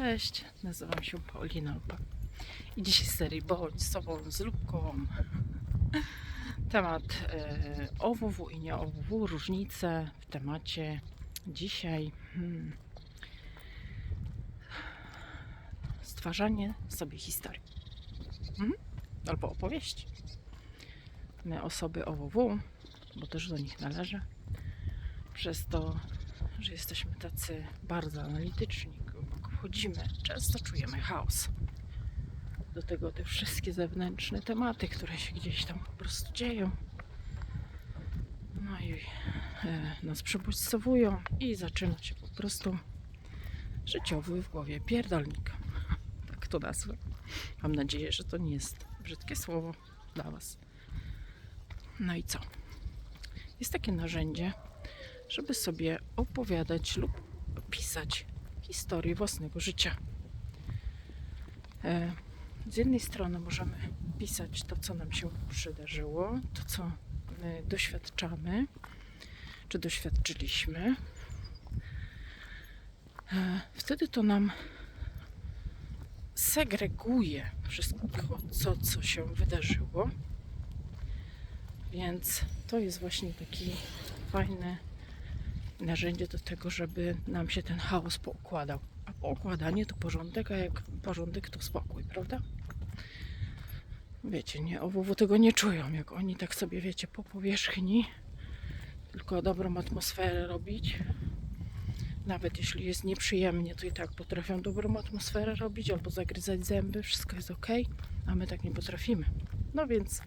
Cześć, nazywam się Paulina Opa. I dzisiaj z serii Bądź sobą z lubką. Temat e, OWW i nie OWW, różnice w temacie dzisiaj. Hmm, stwarzanie sobie historii. Mhm. Albo opowieści. My osoby OWW, bo też do nich należy, przez to, że jesteśmy tacy bardzo analityczni, głęboko wchodzimy, często czujemy chaos. Do tego te wszystkie zewnętrzne tematy, które się gdzieś tam po prostu dzieją. No i e, nas przebodźcowują i zaczyna się po prostu życiowy w głowie pierdolnik. Tak to nazwę. Mam nadzieję, że to nie jest brzydkie słowo dla Was. No i co? Jest takie narzędzie, żeby sobie opowiadać lub pisać historię własnego życia. E, Z jednej strony możemy pisać to, co nam się przydarzyło, to, co e, doświadczamy, czy doświadczyliśmy. E, Wtedy to nam segreguje wszystko, co, co się wydarzyło. Więc to jest właśnie taki fajny narzędzie do tego, żeby nam się ten chaos poukładał. A poukładanie to porządek, a jak porządek to spokój, prawda? Wiecie, nie, OWW tego nie czują, jak oni tak sobie, wiecie, po powierzchni tylko dobrą atmosferę robić. Nawet jeśli jest nieprzyjemnie, to i tak potrafią dobrą atmosferę robić albo zagryzać zęby, wszystko jest ok, a my tak nie potrafimy. No więc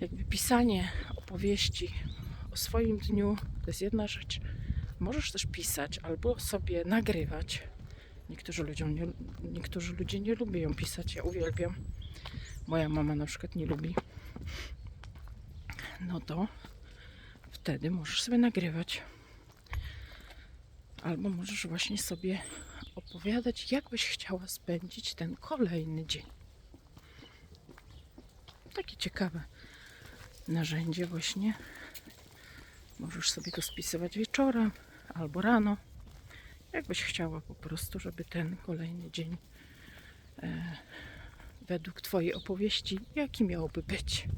jakby pisanie opowieści o swoim dniu to jest jedna rzecz. Możesz też pisać albo sobie nagrywać. Niektórzy, ludziom nie, niektórzy ludzie nie lubią pisać, ja uwielbiam. Moja mama na przykład nie lubi. No to wtedy możesz sobie nagrywać. Albo możesz właśnie sobie opowiadać, jak byś chciała spędzić ten kolejny dzień. Takie ciekawe narzędzie właśnie. Możesz sobie to spisywać wieczorem albo rano. Jakbyś chciała po prostu, żeby ten kolejny dzień e, według Twojej opowieści, jaki miałby być.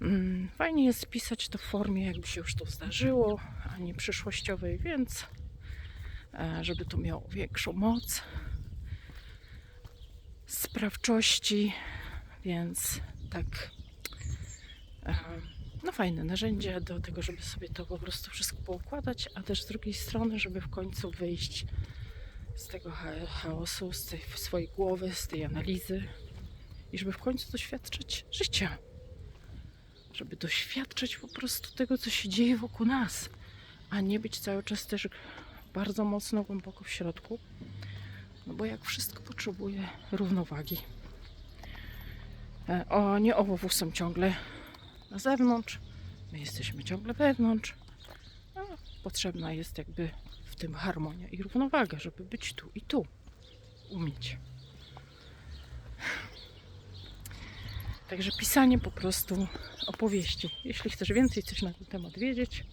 Mm, Fajnie jest pisać to w formie, jakby się już to zdarzyło, a nie przyszłościowej, więc e, żeby to miało większą moc sprawczości, więc tak no fajne narzędzie do tego, żeby sobie to po prostu wszystko poukładać, a też z drugiej strony, żeby w końcu wyjść z tego cha- chaosu, z tej swojej głowy, z tej analizy i żeby w końcu doświadczyć życia. Żeby doświadczyć po prostu tego, co się dzieje wokół nas, a nie być cały czas też bardzo mocno głęboko w środku. No bo jak wszystko potrzebuje równowagi. E, O, nie są ciągle na zewnątrz, my jesteśmy ciągle wewnątrz. No, potrzebna jest jakby w tym harmonia i równowaga, żeby być tu i tu, umieć. Także pisanie po prostu opowieści. Jeśli chcesz więcej coś na ten temat wiedzieć,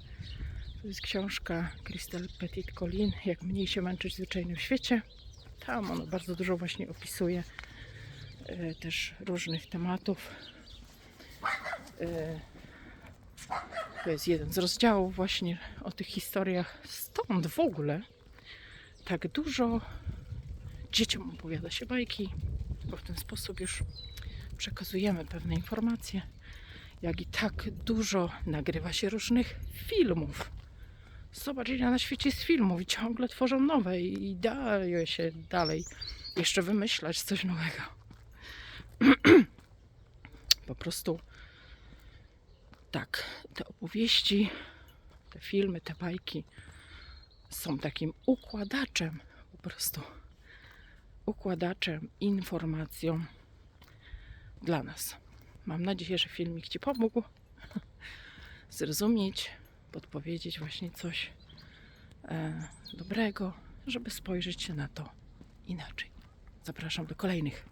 to jest książka Christelle Petit Colin, Jak mniej się męczyć w zwyczajnym świecie. Tam ono bardzo dużo właśnie opisuje e, też różnych tematów. E, To jest jeden z rozdziałów właśnie o tych historiach. Stąd w ogóle tak dużo dzieciom opowiada się bajki, bo w ten sposób już przekazujemy pewne informacje. Jak i tak dużo nagrywa się różnych filmów. Zobacz, ile na świecie jest filmów i ciągle tworzą nowe i daje się dalej jeszcze wymyślać coś nowego. Po prostu tak, te opowieści, te filmy, te bajki są takim układaczem, po prostu układaczem, informacją dla nas. Mam nadzieję, że filmik Ci pomógł zrozumieć, podpowiedzieć właśnie coś e, dobrego, żeby spojrzeć się na to inaczej. Zapraszam do kolejnych.